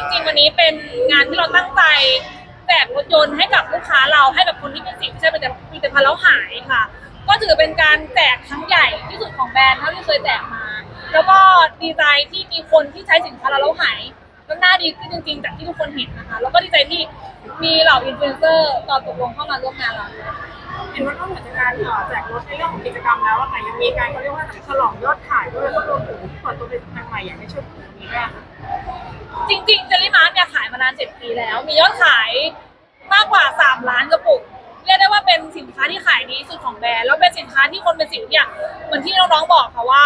จริงๆ วันนี้เป็นงานที่เราตั้งใจแจกรถยนต์ให้กับลูกค้าเราให้กับคนที่เป็นสิวที่ใช้ผลิตผลิตภัณฑ์แล้วหายค่ะ ก็ถือเป็นการแจกครั้งใหญ่ที่สุดของแบรนด์เท่าที่เคยแจกมา แล้วก็ดีใจที่มีคนที่ใช้สินค้าเราแล้วหายแล้วน้าดีขึ้นจริงๆจากที่ทุกคนเห็นนะคะ แล้วก็ดีใจที่มีเหล่าอินฟลูเอนเซอร์ตอบตกลงเข้ามาร่วมงานเรา เห็นว่านอกจากการเอ่อแจกรถในเรื่องของกิจกรรมแล้วอะค่ะยังมีการเขาเรียกว่าฉลองยอดขายด้วยแล้วก็รวมถึงเปิดตัวผลิตภัณฑ์ใหม่อย่างในช่วงนี้ด้วยค่ะจริงๆเจลลี่มาร์ทเนี่ยขายมานานเจ็ดปีแล้ว มียอดขายมากกว่า 3 ล้านกระปุก เรียกได้ว่าเป็นสินค้าที่ขายดีสุดของแบรนด์ แล้วเป็นสินค้าที่คนเป็นสิวเนี่ย เหมือนที่น้องๆบอกค่ะว่า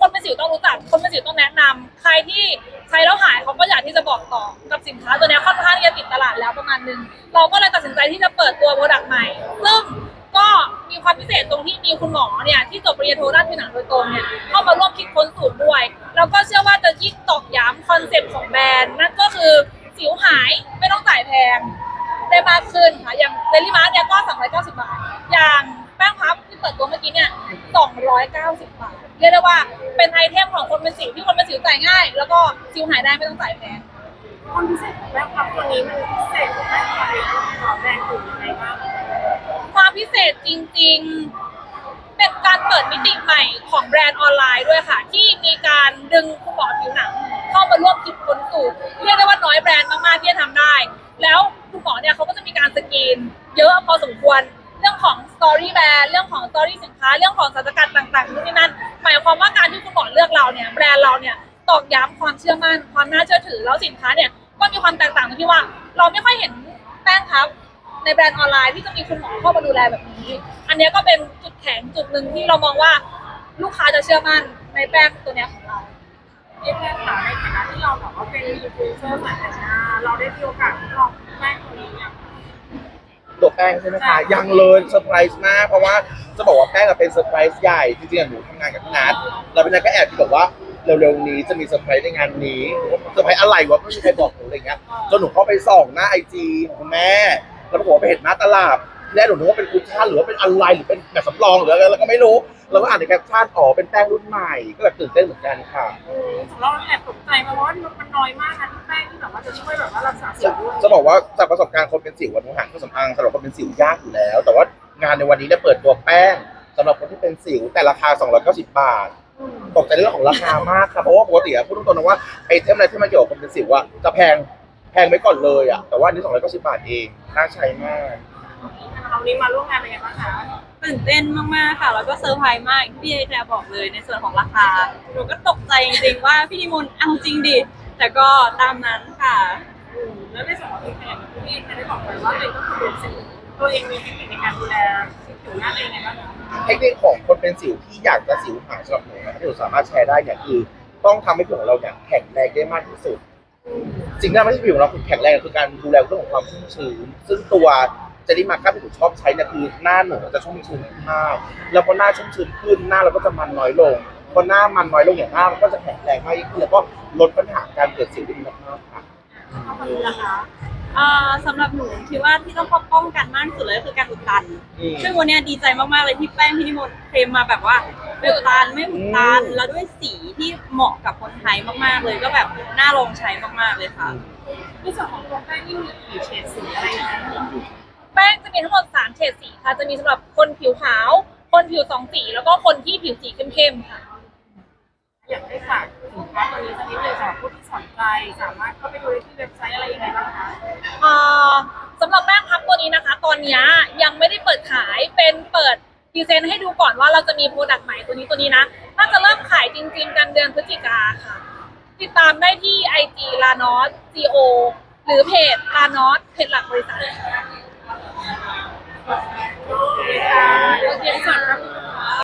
คนเป็นสิวต้องรู้จัก คนเป็นสิวต้องแนะนำใครที่ใช้แล้วหายเขาก็อยากที่จะบอกต่อ กับสินค้าตัวเนี้ยค่อนข้างที่จะติดตลาดแล้วประมาณนึง เราก็เลยตัดสินใจที่จะเปิดตัวโปรดักต์ใหม่ ซึ่ง ก็มีความพิเศษตรงที่มีคุณหมอเนี่ยที่จบปริญญาโทด้านผิวหนังโดยตรงเนี่ยเข้ามาร่วมคิดค้นสูตรด้วยแล้วก็เชื่อว่าจะยิ่งตอกย้ำคอนเซ็ปต์ของแบรนด์นั่นก็คือสิวหายไม่ต้องจ่ายแพงได้มากขึ้นค่ะอย่างเดลิมาร์เนี่ยก็390 บาท อย่างแป้งพับที่เปิดตัวเมื่อกี้เนี่ย290 บาทเรียกได้ว่าเป็นไอเทมของคนเป็นสิวที่คนเป็นสิวจ่ายง่าย แล้วก็สิวหายได้ไม่ต้องจ่ายแพงความพิเศษของแบงพับตัวนี้มันพิเศษกว่าแบงค์พับของแบรนด์อื่นยังไงบ้าง วามพิเศษจริง ๆ เป็นการเปิดมิติใหม่ของแบรนด์ออนไลน์ด้วยค่ะ ที่มีการดึงคุณหมอผิวหนังเข้ามาร่วมคิดค้นสูตรเรียกได้ว่าน้อยแบรนด์มากๆที่จะทำได้ แล้วคุณหมอเนี่ยเขาก็จะมีการสกรีน เยอะพอสมควรเรื่องของสตอรี่แบรนด์เรื่องของสตอรี่สินค้า เรื่องของสารสกัดต่างๆนู่นนี่นั่นหมายความว่าการที่คุณหมอเลือกเราเนี่ยแบรนด์เราเนี่ยตอกย้ำความเชื่อมั่นความน่าเชื่อถือแล้วสินค้าเนี่ยก็มีความแตกต่างตรงที่ว่า เราไม่ค่อยเห็นแป้งพับ ในแบรนด์ออนไลน์ที่จะมีคุณหมอเข้ามาดูแลแบบนี้ อันเนี้ยก็เป็นจุดแข็งจุดหนึ่งที่เรามองว่าลูกค้าจะเชื่อมั่นในแป้งตัวเนี้ยของเราเอ๊ะแบงค์ขาในฐานะที่เราแบบว่าเป็นอินฟลูเอนเซอร์สายแต่งหน้าเราได้มีโอกาสทดลองแป้งตัวนี้ยัง ตัวแป้งใช่ไหมคะยังเลยเซอร์ไพรส์มากเพราะว่าจะบอกว่าแป้งอะเป็นเซอร์ไพรส์ใหญ่จริงๆอะหนูทำงานกับพี่นัทเราเป็นนัทก็แอบที่บอกว่าเร็วๆนี้จะมีเซอร์ไพรส์ในงานนี้เซอร์ไพรส์อะไรวะไม่มีใครบอกหนูอะไรเงี้ยจนหนูเข้าไปส่องหน้าไอจีของคุณแม่ แล้วปรากฏว่าไปเห็นหน้าตลาดที่แรกหนูนึกว่าเป็นคุชชั่นหรือว่าเป็นอะไรหรือเป็นแบบสำรองหรืออะไรแล้วก็ไม่รู้เราก็อ่านในแคปชั่นอ๋อเป็นแป้งรุ่นใหม่ก็แบบตื่นเต้นเหมือนกันค่ะอืมเราแอบตกใจมาเพราะว่ามันน้อยมากนะที่แป้งที่แบบว่าจะช่วยแบบว่ารักษาสิวด้วยจะบอกว่าจากประสบการณ์คนเป็นสิววันนี้หาเครื่องสำอางสำหรับคนเป็นสิวยากอยู่แล้ว แต่ว่างานในวันนี้ได้เปิดตัวแป้งสำหรับคนที่เป็นสิวแต่ราคา 290 บาทอืมตกใจในเรื่องของราคามากครับเพราะว่าปกติอะพูดตรงๆนะว่าไอเทมอะไรที่มันเกี่ยวกับคนเป็นสิวอะจะแพงแพงไว้ก่อนเลยอะแต่ว่าอันนี้290บาทเอง น่าใช้มาก เรานี้มาร่วมงานเป็นไงบ้างคะตื่นเต้นมาก ๆ ค่ะ แล้วก็เซอร์ไพรส์มากอย่างที่พี่เอแคร์บอกเลยในส่วนของราคา หนูก็ตกใจจริง ๆ ว่าพี่นิมนต์เอาจริงดิ แต่ก็ตามนั้นค่ะอืมแล้วในส่วนของที่แอย่างที่พี่แค่ได้บอกไปว่าตัวเองก็คือเป็นสิวตัวเองมีเทคนิคในการดูแลผิวหน้าตัวเองยังไงบ้างคะเทคนิคของคนเป็นสิวที่อยากจะสิวหายสำหรับหนูนะที่หนูสามารถแชร์ได้เนี่ยคือ ต้องทำให้ผิวของเราเนี่ยแข็งแรงได้มากที่สุด สิ่งที่ทำให้ผิวของเราแข็งแรงคือการดูแลเรื่องของความชุ่มชื้นซึ่งตัวเจลลี่มาร์ก้าที่หนูชอบใช้เนี่ยคือหน้าหนูจะชุ่มชื้นมากแล้วพอหน้าชุ่มชื้นขึ้นหน้าเราก็จะมันน้อยลงพอหน้ามันน้อยลงเนี่ยหน้ามันก็จะแข็งแรงมากยิ่งขึ้นแล้วก็ลดปัญหาการเกิดสิวได้ดีมากๆค่ะเอาคนนี้นะคะอ่าสำหรับหนูคิดว่าที่ต้องป้องกันมากที่สุดเลยก็คือการอุดตันอืมซึ่งวันเนี้ยดีใจมากๆเลยที่แป้งพี่นิมนต์เคลมมาแบบว่า ไม่อุดตันไม่อุดตันอืมแล้วด้วยสีที่เหมาะกับคนไทยมากๆ เลยก็แบบน่าลองใช้มากๆเลยค่ะในส่วนของตัวแป้งนี่มีกี่เฉดสีอะไรยังไงบ้างแป้งจะมีทั้งหมด3เฉดสีค่ะ จะมีสำหรับคนผิวขาว คนผิวสองสี แล้วก็คนที่ผิวสีเข้มๆค่ะ อยากให้ฝากสินค้าตัวนี้สักนิดหนึงสำหรับผู้ที่สนใจสามารถเข้าไปดูได้ที่เว็บไซต์อะไรยังไงบ้างคะเอ่อสำหรับแป้งพับตัวนี้นะคะ ตอนเนี้ยยังไม่ได้เปิดขายเป็นเปิด พรีเซนต์ให้ดูก่อนว่าเราจะมีโปรดักต์ใหม่ตัวนี้ตัวนี้นะน่าจะเริ่มขายจริง ๆ กันเดือนพฤศจิกาค่ะ ติดตามได้ที่ IG l a n o s CO หรือเพจ l a n o s เพจหลักบริษัท โอเคค่ะ